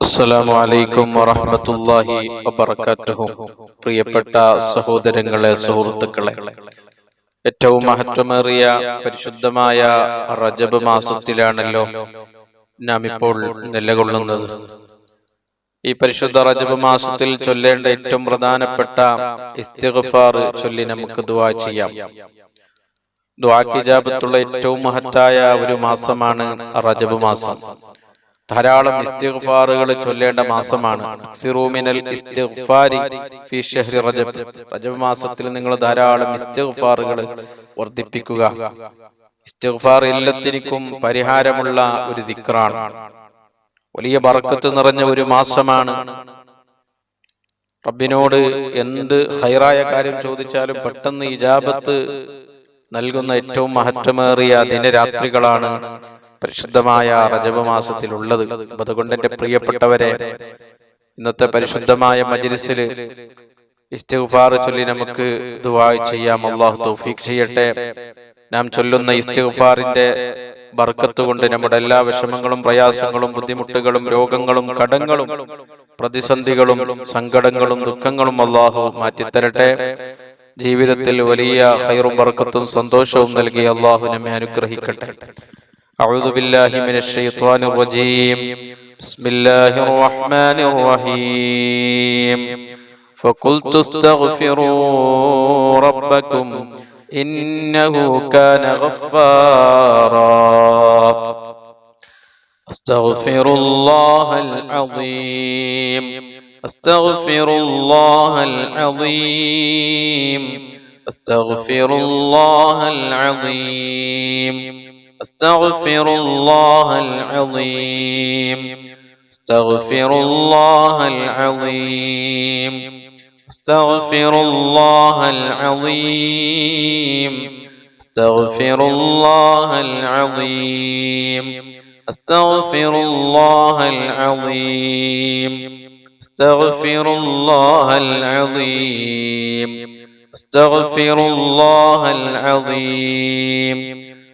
അസ്സലാമു അലൈക്കും വറഹ്മത്തുള്ളാഹി വബറകാതുഹു പ്രിയപ്പെട്ട സഹോദരങ്ങളെ സുഹൃത്തുക്കളെ ഏറ്റവും മഹത്വമേറിയ പരിശുദ്ധമായ റജബ് മാസത്തിലാണല്ലോ നാം ഇപ്പോൾ നിലകൊള്ളുന്നത്. ഈ പരിശുദ്ധ റജബ് മാസത്തിൽ ചൊല്ലേണ്ട ഏറ്റവും പ്രധാനപ്പെട്ട ഇസ്തിഗ്ഫാർ ചൊല്ലി നമുക്ക് ദുവാ ചെയ്യാം. ദ്വാക്കിജാബത്തുള്ള ഏറ്റവും മഹത്തായ ഒരു മാസമാണ് റജബ് മാസം. ധാരാളം ഇസ്തിഗ്ഫാറുകൾ ചൊല്ലേണ്ട മാസമാണ്. സിറൂമിനൽ ഇസ്തിഗ്ഫാരി റജബ്. റജബ് മാസത്തിൽ നിങ്ങൾ ധാരാളം ഇസ്തിഗ്ഫാറുകൾ വർദ്ധിപ്പിക്കുക. ഇസ്തിഗ്ഫാർ എല്ലാത്തിനും പരിഹാരമുള്ള ഒരു ദിക്റാണ്. വലിയ ബർക്കത്ത് നിറഞ്ഞ ഒരു മാസമാണ്. റബ്ബിനോട് എന്ത് ഹൈറായ കാര്യം ചോദിച്ചാലും പെട്ടെന്ന് ഇജാബത്ത് നൽകുന്ന ഏറ്റവും മഹത്വമേറിയ ദിനരാത്രികളാണ് പരിശുദ്ധമായ റജബ മാസത്തിലുള്ളത്. അതുകൊണ്ട് എന്റെ പ്രിയപ്പെട്ടവരെ ഇന്നത്തെ പരിശുദ്ധമായ മജിലിസിൽ ഇസ്തിഗ്ഫാർ ചൊല്ലി നമുക്ക് ദുആ ചെയ്യാം. അള്ളാഹു തൗഫീഖ് ചെയ്യട്ടെ. നാം ചൊല്ലുന്ന ഇസ്തിഗ്ഫാറിന്റെ ബർക്കത്ത് കൊണ്ട് നമ്മുടെ എല്ലാ വിഷമങ്ങളും പ്രയാസങ്ങളും ബുദ്ധിമുട്ടുകളും രോഗങ്ങളും കടങ്ങളും പ്രതിസന്ധികളും സങ്കടങ്ങളും ദുഃഖങ്ങളും അള്ളാഹു മാറ്റിത്തരട്ടെ. ജീവിതത്തിൽ വലിയ ഹൈറും ബർക്കത്തും സന്തോഷവും നൽകി അള്ളാഹു നമ്മെ അനുഗ്രഹിക്കട്ടെ. أعوذ بالله من الشيطان الرجيم. بسم الله الرحمن الرحيم. فقلت استغفروا ربكم إنه كان غفارا. أستغفر الله العظيم. أستغفر الله العظيم. أستغفر الله العظيم. أستغفر الله العظيم. أستغفر الله العظيم. أستغفر الله العظيم. أستغفر الله العظيم. أستغفر الله العظيم. أستغفر الله العظيم. أستغفر الله العظيم.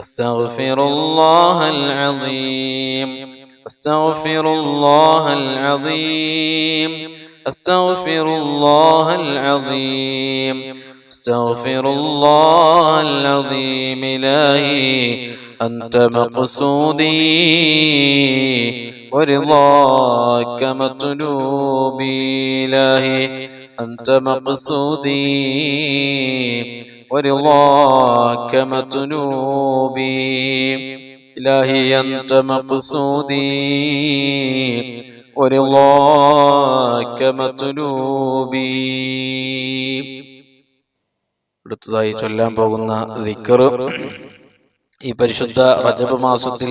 أستغفر الله العظيم أستغفر الله العظيم أستغفر الله العظيم أستغفر الله العظيم إلهي أنت مقصودي ورضاك مطلوبي إلهي أنت مقصودي ورضاك مطلوبي إلهي أنت مقصودي ورضاك مطلوبي അടുത്തതായി ചൊല്ലാൻ പോകുന്ന ദിക്കർ ഈ പരിശുദ്ധ റജബ് മാസത്തിൽ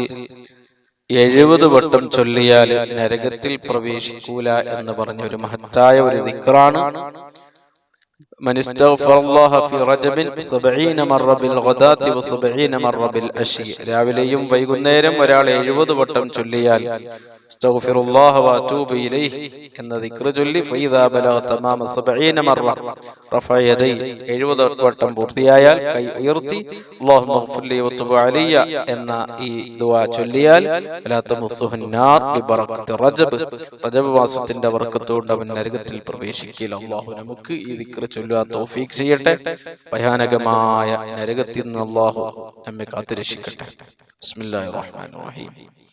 എഴുപത് വട്ടം ചൊല്ലിയാൽ നരകത്തിൽ പ്രവേശിക്കൂല എന്ന് പറഞ്ഞ ഒരു മഹത്തായ ഒരു ദിക്കറാണ് من استغفر الله في رجب سبعين مرة بالغداة وسبعين مرة بالعشي രാവിലെയും വൈകുന്നേരം ഒരാൾ എഴുപത് വട്ടം ചൊല്ലിയാൽ എന്ന ദിക്റ് ചൊല്ലി പൂർത്തിയായാൽ എന്ന ഈ ചൊല്ലിയാൽ റജബ്. അവൻ നരകത്തിൽ പ്രവേശിക്കില്ല അള്ളാഹു നമുക്ക് ഈ ദിക്റ് ചൊല്ലുവാൻ തോഫീക്ക് ചെയ്യട്ടെ. ഭയാനകമായ നരകത്തിൽ നിന്ന് അള്ളാഹു നമ്മെ കാത്തിരക്ഷിക്കട്ടെ. ബിസ്മില്ലാഹിർ റഹ്മാനിർ റഹീം.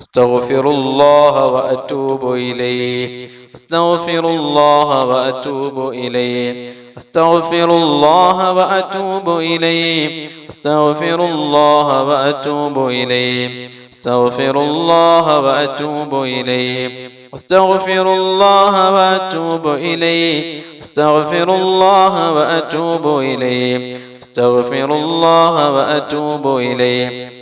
استغفر الله وأتوب إليه. استغفر الله وأتوب إليه. استغفر الله وأتوب إليه. استغفر الله وأتوب إليه. استغفر الله وأتوب إليه. أستغفر الله وأتوب إليه. أستغفر الله وأتوب إليه. أستغفر الله وأتوب إليه.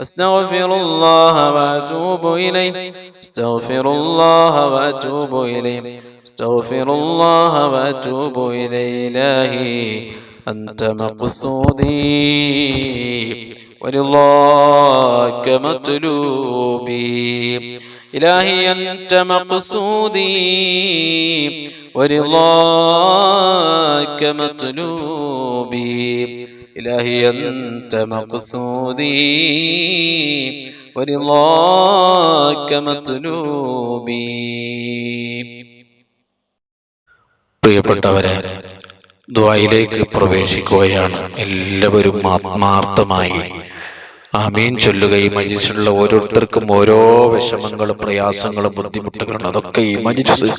أستغفر الله وأتوب إليه أستغفر الله وأتوب إليه أستغفر الله وأتوب إليه إلهي أنت مقصودي ورضاك مطلوبي إلهي أنت مقصودي ورضاك مطلوبي إلهي أنت مقصودي ورضاك مطلوبي പ്രിയപ്പെട്ടവരെ ദ്വായിലേക്ക് പ്രവേശിക്കുകയാണ് എല്ലാവരും ആത്മാർത്ഥമായി ആമീൻ ചൊല്ലുകയും മജിലിസിലുള്ള ഓരോരുത്തർക്കും ഓരോ വിഷമങ്ങളും പ്രയാസങ്ങളും ബുദ്ധിമുട്ടുകളും അതൊക്കെ ഈ മജിലിസ്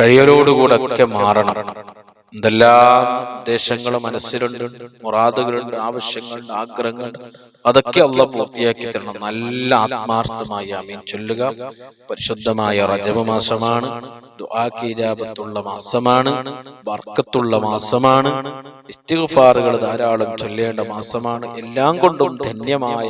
കഴിയലോടുകൂടെ ഒക്കെ മാറണം എന്തെല്ലാം ഉദ്ദേശങ്ങൾ മനസ്സിലുണ്ട് മുറാദുകളുണ്ട് ആവശ്യങ്ങളുണ്ട് ആഗ്രഹങ്ങളുണ്ട് അതൊക്കെ അല്ല പൂർത്തിയാക്കി തരണം. നല്ല ആത്മാർത്ഥമായി അമീൻ ചൊല്ലുക. പരിശുദ്ധമായ റജബ മാസമാണ്. ദുആക്കീജാബത്തുള്ള മാസമാണ്. വർക്കത്തുള്ള മാസമാണ്. ഇസ്തിഗ്ഫാറുകൾ ധാരാളം ചൊല്ലേണ്ട മാസമാണ്. എല്ലാം കൊണ്ടും ധന്യമായ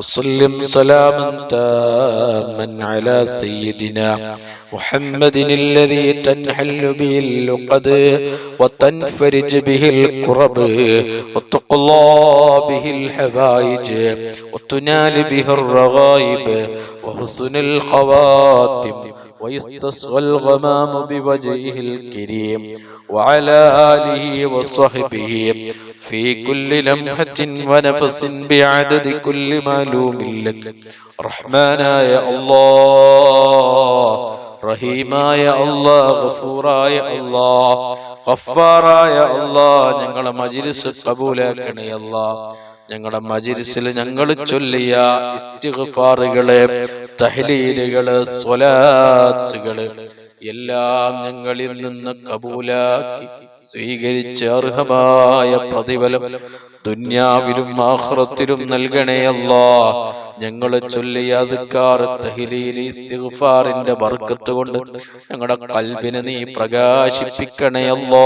وسلم سلاما تاما على سيدنا محمد الذي تنحل به اللقد وتنفرج به الكرب وتقضى به الحبائج وتنال به الرغائب وحسن الخواتم ويستصغى الغمام بوجهه الكريم وعلى آله وصحبه في كل لمحة ونفس بعدد كل معلوم لك റഹ്മാനായ അല്ലാ റഹീമായ അല്ലാ ഗഫൂറായ അല്ലാ ഗഫാറായ അല്ലാ ഞങ്ങളെ മജിലിസ് കബൂലാക്കണേ അല്ലാ ഞങ്ങളുടെ മജിലിസിൽ ഞങ്ങൾ ചൊല്ലിയ ഇസ്തിഗ്ഫാറുകള് തഹ്ലീലുകള് സ്വലാത്തുകള് എല്ലാം ഞങ്ങളിൽ നിന്ന് കബൂലാക്കി സ്വീകരിച്ച് അർഹമായ പ്രതിഫലം ദുന്യാവിലും ആഹ്റത്തിലും നൽകണേ അല്ലാ. ഞങ്ങളെ ചൊല്ലിയ അദ്കാർ തഹ്ലീൽ ഇസ്തിഗ്ഫാറിന്റെ ബർക്കത്ത് കൊണ്ട് ഞങ്ങളുടെ കൽബിനെ നീ പ്രകാശിപ്പിക്കണേ അല്ലാ.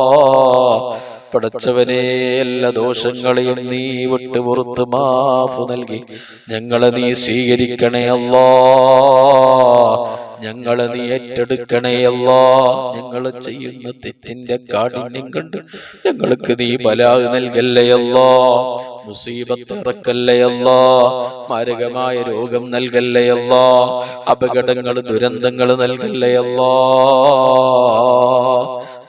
പടച്ചവനെ എല്ലാ ദോഷങ്ങളെയും നീ വിട്ട് പുറത്ത് മാഫ് നൽകി. ഞങ്ങളെ നീ സ്വീകരിക്കണേ അല്ലാ. ഞങ്ങളെ നീ ഏറ്റെടുക്കണേ അല്ലാ. ഞങ്ങൾ ചെയ്യുന്ന തെറ്റിന്റെ കാഠിന്യം കണ്ട് ഞങ്ങൾക്ക് നീ ബലാഗ് നൽകല്ലേ അല്ലാ. മുസീബത്ത് മാരകമായ രോഗം നൽകല്ലേ അപകടങ്ങൾ ദുരന്തങ്ങൾ നൽകല്ലേ അല്ലാ.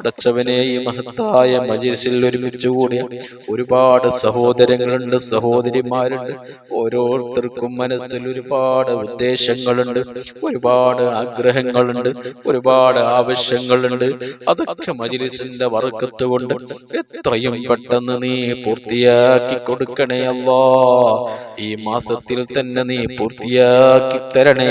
പടച്ചവനെ ഈ മഹത്തായ മജിൽസിൽ ഒരുമിച്ച് കൂടിയ ഒരുപാട് സഹോദരങ്ങളുണ്ട് സഹോദരിമാരുണ്ട്. ഓരോരുത്തർക്കും മനസ്സിൽ ഒരുപാട് ഉദ്ദേശങ്ങളുണ്ട് ഒരുപാട് ആഗ്രഹങ്ങളുണ്ട് ഒരുപാട് ആവശ്യങ്ങളുണ്ട്. അതൊക്കെ മജിലിസിന്റെ വർക്കത്ത് കൊണ്ട് എത്രയും പെട്ടെന്ന് നീ പൂർത്തിയാക്കി കൊടുക്കണേ അല്ലാ. ഈ മാസത്തിൽ തന്നെ നീ പൂർത്തിയാക്കി തരണേ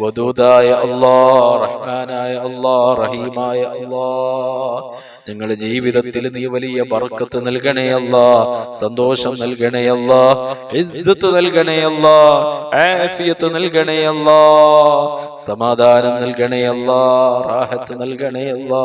വദൂദായ അള്ളാ റഹ്മാനായ അള്ളാ റഹീമായ അള്ളാ ഞങ്ങളുടെ ജീവിതത്തിൽ നീ വലിയ ബർക്കത്ത് നൽകണേ അല്ലാ സന്തോഷം നൽകണേ അല്ലാ ഇസ്സത്ത് നൽകണേ അല്ലാ ആഫിയത്ത് നൽകണേ അല്ലാ സമാധാനം നൽകണേ അല്ലാ റാഹത്ത് നൽകണേ അല്ലാ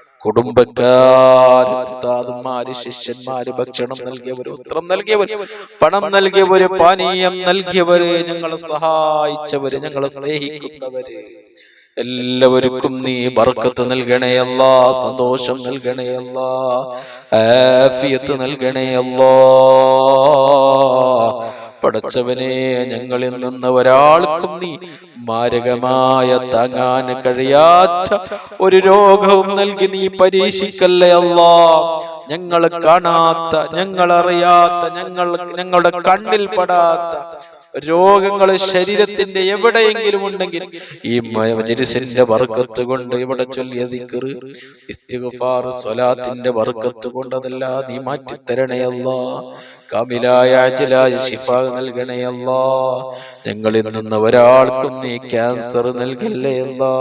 ഉസ്താദന്മാര് ശിഷ്യന്മാര് ഭക്ഷണം നൽകിയവര് ഉത്തരം നൽകിയവര് പണം നൽകിയവര് പാനീയം നൽകിയവര് ഞങ്ങളെ സഹായിച്ചവര് ഞങ്ങളെ സ്നേഹിക്കുന്നവര്. എല്ലാവർക്കും നീ ബർക്കത്ത് നൽകണേയല്ല സന്തോഷം നൽകണേയല്ല ആഫിയത്ത് നൽകണേ അല്ലാ. പടച്ചവനെ ഞങ്ങളിൽ നിന്ന് ഒരാൾക്കും നീ മാരകമായ താങ്ങാൻ കഴിയാത്ത ഒരു രോഗവും നൽകി നീ പരീക്ഷിക്കല്ലേ അല്ലാ. ഞങ്ങൾ കാണാത്ത ഞങ്ങൾ അറിയാത്ത ഞങ്ങൾ ഞങ്ങളുടെ കണ്ണിൽ പെടാത്ത രോഗങ്ങൾ ശരീരത്തിന്റെ എവിടെയെങ്കിലും ഉണ്ടെങ്കിൽ ഈ മജലിസിന്റെ വർക്കത്ത് കൊണ്ട് ഇവിടെ ചൊല്ലിയ ദിക്ർ ഇസ്തിഗ്ഫാർ സ്വലാത്തിന്റെ വർക്കത്ത് കൊണ്ട് അതെല്ലാം നീ മാറ്റി തരണയല്ല കാമിലായ അജലായ ശിഫ അല്ലാ ഞങ്ങളിൽ നിന്ന് ഒരാൾക്കും നീ ക്യാൻസർ നൽകല്ലേ അല്ലാ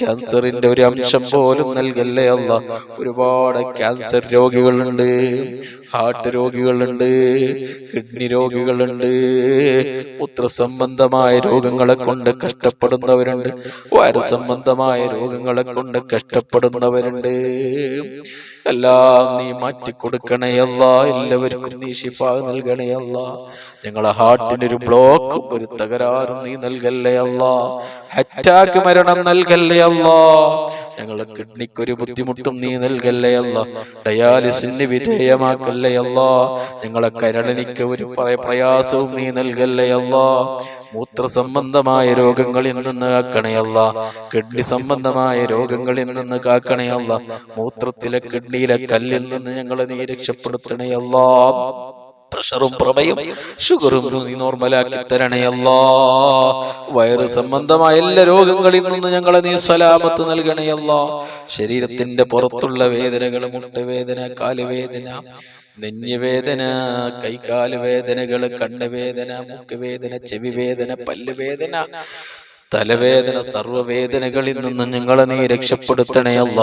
ക്യാൻസറിന്റെ ഒരു അംശം പോലും നൽകല്ലേ അല്ല ഒരുപാട് ക്യാൻസർ രോഗികളുണ്ട്. ഹാർട്ട് രോഗികളുണ്ട്. കിഡ്നി രോഗികളുണ്ട്. പുത്രസംബന്ധമായ രോഗങ്ങളെ കൊണ്ട് കഷ്ടപ്പെടുന്നവരുണ്ട്. വയറ് സംബന്ധമായ രോഗങ്ങളെ കൊണ്ട് കഷ്ടപ്പെടുന്നവരുണ്ട്. എല്ലാം നീ മാറ്റി കൊടുക്കണേ അല്ല എല്ലാവർക്കും നീ ഷിഫ നൽകണേ അല്ല ഞങ്ങളെ ഹാർട്ടിനൊരു ബ്ലോക്കും ഒരു തകരാറും നീ നൽകല്ലേ അല്ല? അറ്റാക്ക് മരണം നൽകല്ലേ അല്ല? ഞങ്ങളെ കിഡ്നിക്ക് ഒരു ബുദ്ധിമുട്ടും നീ നൽകല്ലേ അല്ല? ഡയാലിസിന് വിധേയമാക്കല്ലേ അല്ല? ഞങ്ങളെ കരളനിക്ക് ഒരു പ്ര- പ്രയാസവും നീ നൽകല്ലേ അല്ല? മൂത്ര സംബന്ധമായ രോഗങ്ങളിൽ നിന്ന് കാക്കണയല്ല കിഡ്നി സംബന്ധമായ രോഗങ്ങളിൽ നിന്ന് കാക്കണയല്ല മൂത്രത്തിലെ കിഡ്നിയിലെ കല്ലിൽ നിന്ന് ഞങ്ങളെ നീ രക്ഷപ്പെടുത്തണയല്ല പ്രഷറും പ്രമയും ഷുഗറും നീ നോർമലാക്കി തരണയല്ല വയറ് സംബന്ധമായ എല്ലാ രോഗങ്ങളിൽ നിന്ന് ഞങ്ങളെ നീ സലാമത്ത് നൽകണയല്ല ശരീരത്തിന്റെ പുറത്തുള്ള വേദനകൾ മുട്ടുവേദന കാലുവേദന നെഞ്ഞുവേദന കൈകാൽ കണ്ണുവേദന മുക്കുവേദന ചെവി വേദന പല്ലുവേദന തലവേദന സർവവേദനകളിൽ നിന്ന് ഞങ്ങളെ നീ രക്ഷപ്പെടുത്തണേ അല്ല.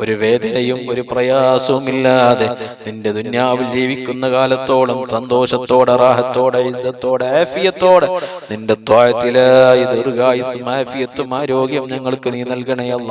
ഒരു വേദനയും ഒരു പ്രയാസവും ഇല്ലാതെ നിന്റെ ദുന്യാവിൽ ജീവിക്കുന്ന കാലത്തോളം സന്തോഷത്തോടെ റാഹത്തോടെ ഇസ്സത്തോടെ ആഫിയത്തോടെ നിന്റെ ത്വായത്തിലായി ദീർഘായുസും ആഫിയത്തും ആരോഗ്യം ഞങ്ങൾക്ക് നീ നൽകണേ അല്ല.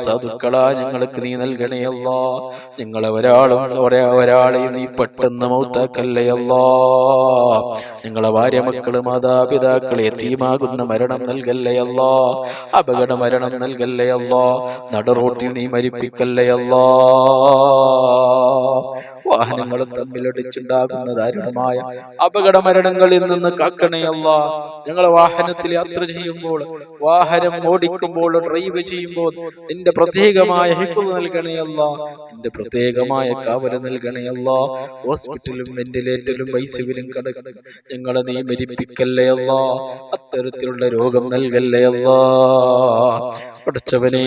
സാധുക്കളാ ഞങ്ങൾക്ക് നീ നൽകണയല്ല ഞങ്ങളെ ഒരാളും ഒരേ ഒരാളെയും നീ പെട്ടെന്ന് മൗത്താക്കല്ലയല്ല ഞങ്ങളെ ഭാര്യ മക്കൾ മാതാപിതാക്കളെ തീമാകുന്ന മരണം നൽകല്ലയല്ല അപകട മരണം നൽകല്ലയല്ല നടറോട്ടിൽ നീ മരിപ്പിക്കല്ലയല്ല വാഹനങ്ങൾ തമ്മിലടിച്ചുണ്ടാകുന്ന ദാരുണമായ അപകട മരണങ്ങളിൽ നിന്ന് കാക്കണയല്ല ഞങ്ങളെ വാഹനത്തിൽ യാത്ര ചെയ്യുമ്പോൾ വാഹനം ഓടിക്കുമ്പോൾ ഡ്രൈവ് ചെയ്യുമ്പോൾ നിന്റെ പ്രത്യേകമായ ഹിഫ് നൽകണയല്ല നിന്റെ പ്രത്യേകമായ കാവൽ നൽകണയല്ല ഹോസ്പിറ്റലും വെന്റിലേറ്ററിലും ഐസിവിലും കിടക്കുന്ന ഞങ്ങളെ നീ മരിപ്പിക്കല്ലേ അല്ല. അത്തരത്തിലുള്ള രോഗം നൽകല്ലേ അല്ല. പഠിച്ചവനെ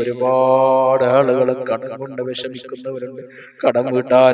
ഒരുപാട് ആളുകൾ കടം കൊണ്ട് വിഷമിക്കുന്നവരുണ്ട്. കടം വീട്ടാൻ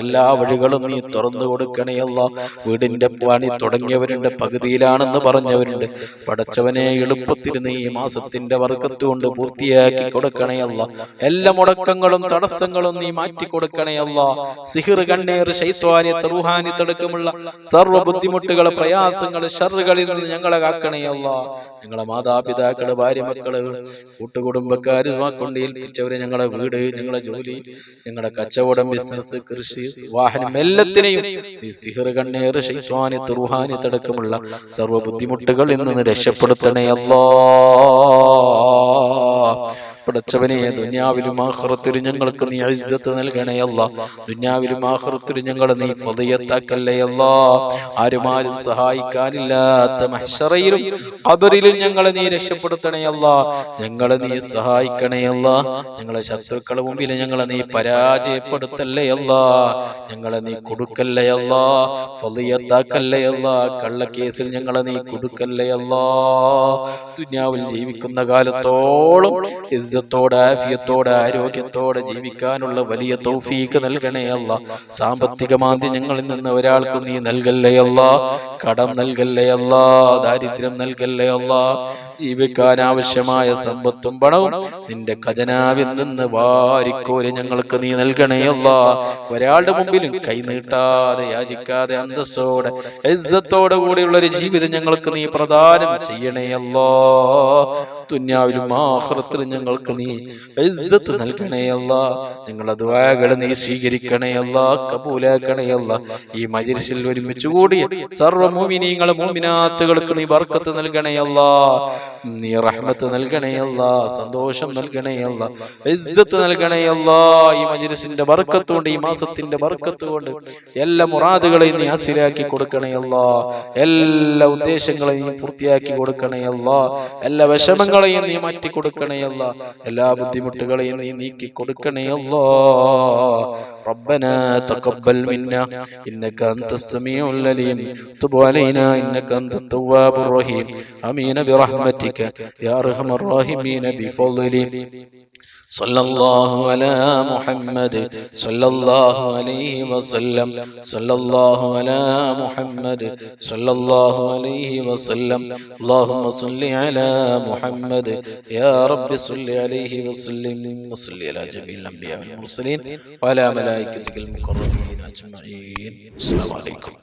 എല്ലാ വഴികളും നീ തുറന്നു കൊടുക്കണേയല്ല വീടിന്റെ പണി തുടങ്ങിയവരുണ്ട് പകുതിയിലാണെന്ന് പറഞ്ഞവരുണ്ട്. പടച്ചവനെ എളുപ്പത്തിൽ നീ ഈ മാസത്തിന്റെ വർക്കത്ത് കൊണ്ട് പൂർത്തിയാക്കി കൊടുക്കണേയല്ല എല്ലാ മുടക്കങ്ങളും തടസ്സങ്ങളും നീ മാറ്റി കൊടുക്കണേയല്ല സിഹിർ കണ്ണീർ ശൈത്വാനി റുഹാനി തടക്കമുള്ള സർവ ബുദ്ധിമുട്ടുകൾ പ്രയാസങ്ങൾ ഷറുകളിൽ നിന്ന് ഞങ്ങളെ കാക്കണേയല്ല ഞങ്ങളെ മാതാപിതാക്കൾ ഭാര്യ മക്കൾ കൂട്ടുകുടുംബക്കാര് കൊണ്ട് ഏൽപ്പിച്ചവര് ഞങ്ങളെ വീട് ഞങ്ങളുടെ ജോലി ഞങ്ങളുടെ കച്ചവടം ബിസിനസ് കൃഷി വാഹനം എല്ലാത്തിനെയും നീ സിഹിർ തടക്കമുള്ള സർവ ബുദ്ധിമുട്ടുകൾ ഇന്ന് രക്ഷപ്പെടുത്തണേ അല്ലാ പടച്ചവനെ ദുനിയാവിലും ആഹ്റത്തിലും ഞങ്ങൾക്ക് നീ ഇസ്സത്ത് നൽകണേ അല്ല. ദുന്യാവിലും ആഹ്റത്തിലും ഞങ്ങളെ നീ ഫതയത്താക്കല്ലേ അല്ല. ആരുമാരും സഹായിക്കാനില്ലാത്ത മഹ്ശറയിലും ഖബറിലും ഞങ്ങളെ നീ രക്ഷപ്പെടുത്തണേ അല്ല. ഞങ്ങളെ നീ സഹായിക്കണേ അല്ല. ഞങ്ങളെ ശത്രുക്കളുടെ മുമ്പിൽ ഞങ്ങളെ നീ പരാജയപ്പെടുത്തല്ലേ അല്ല. ഞങ്ങളെ നീ കൊടുക്കല്ലേ അല്ല. ഫതയത്താക്കല്ലേ അല്ല. കള്ളക്കേസിൽ ഞങ്ങളെ നീ കൊടുക്കല്ലേ അല്ല. ദുന്യാവിൽ ജീവിക്കുന്ന കാലത്തോളം ഇസ്സത്തോടെ ആഫിയത്തോടെ ആരോഗ്യത്തോടെ ജീവിക്കാനുള്ള വലിയ തൗഫീക്ക് നൽകണേ അല്ല. സാമ്പത്തിക മാന്ദ്യങ്ങളിൽ നിന്ന് ഒരാൾക്ക് നീ നൽകല്ലേ അല്ല? കടം നൽകല്ലേ അല്ല? ദാരിദ്ര്യം നൽകല്ലേ അല്ല? ജീവിക്കാൻ ആവശ്യമായ സമ്പത്തും പണവും നിന്റെ ഖജനാവിൽ നിന്ന് വാരിക്കോരി ഞങ്ങൾക്ക് നീ നൽകണേ അല്ല. ഒരാളുടെ മുമ്പിലും കൈ നീട്ടാതെ യാചിക്കാതെ അന്തസ്സോടെ യജ്ജത്തോടെ കൂടിയുള്ള ഒരു ജീവിതം ഞങ്ങൾക്ക് നീ പ്രദാനം ചെയ്യണേ അല്ലോ. തുന്യാവിലും ആഹ്റത്തിലും ഞങ്ങൾക്ക് നീ ഇസ്സത്ത് നൽകണേയല്ല. ഞങ്ങളുടെ ദ്വാകൾ നീ സ്വീകരിക്കണേയല്ല കപൂലാക്കണേയല്ല ഈ മജിരിസിൽ ഒരുമിച്ച് കൂടിയ സർവ മോമിനാത്തുകൾക്ക് നീ വർക്കത്ത് നൽകണേയല്ല. നീ റഹ്മത്ത് നൽകണേയല്ല സന്തോഷം നൽകണേയല്ല. ഇസ്സത്ത് നൽകണേ അല്ല ഈ മജിരിസിന്റെ വർക്കത്തുകൊണ്ട് ഈ മാസത്തിന്റെ വർക്കത്തുകൊണ്ട് എല്ലാ മുറാദുകളെയും നീ ഹാസിലാക്കി കൊടുക്കണേയല്ല. എല്ലാ ഉദ്ദേശങ്ങളെയും പൂർത്തിയാക്കി കൊടുക്കണേയല്ല. എല്ലാ വിഷമങ്ങളെയും നീ മാറ്റി കൊടുക്കണേ അല്ല എല്ലാ ബുദ്ധിമുട്ടുകളെയും നീ നീക്കി കൊടുക്കണേ അല്ലാ ربنا تقبل منا إنك أنت السميع العليم تب علينا إنك أنت التواب الرحيم آمين برحمتك يا أرحم الراحمين بفضلك സല്ലല്ലാഹു അലാ മുഹമ്മദ് സല്ലല്ലാഹു അലൈഹി വസല്ലം സല്ലല്ലാഹു അലാ മുഹമ്മദ് സല്ലല്ലാഹു അലൈഹി വസല്ലം. അല്ലാഹുമ്മ സല്ലി അലാ മുഹമ്മദ്. യാ റബ്ബി സല്ലി അലൈഹി വസല്ലം വസല്ലി അലാ ജമീൽ അംബിയാ വൽ മുർസലീൻ. വഅലാ മലായികതിൽ മുഖർറബീൻ അജ്മഈൻ. അസ്സലാമു അലൈക്കും.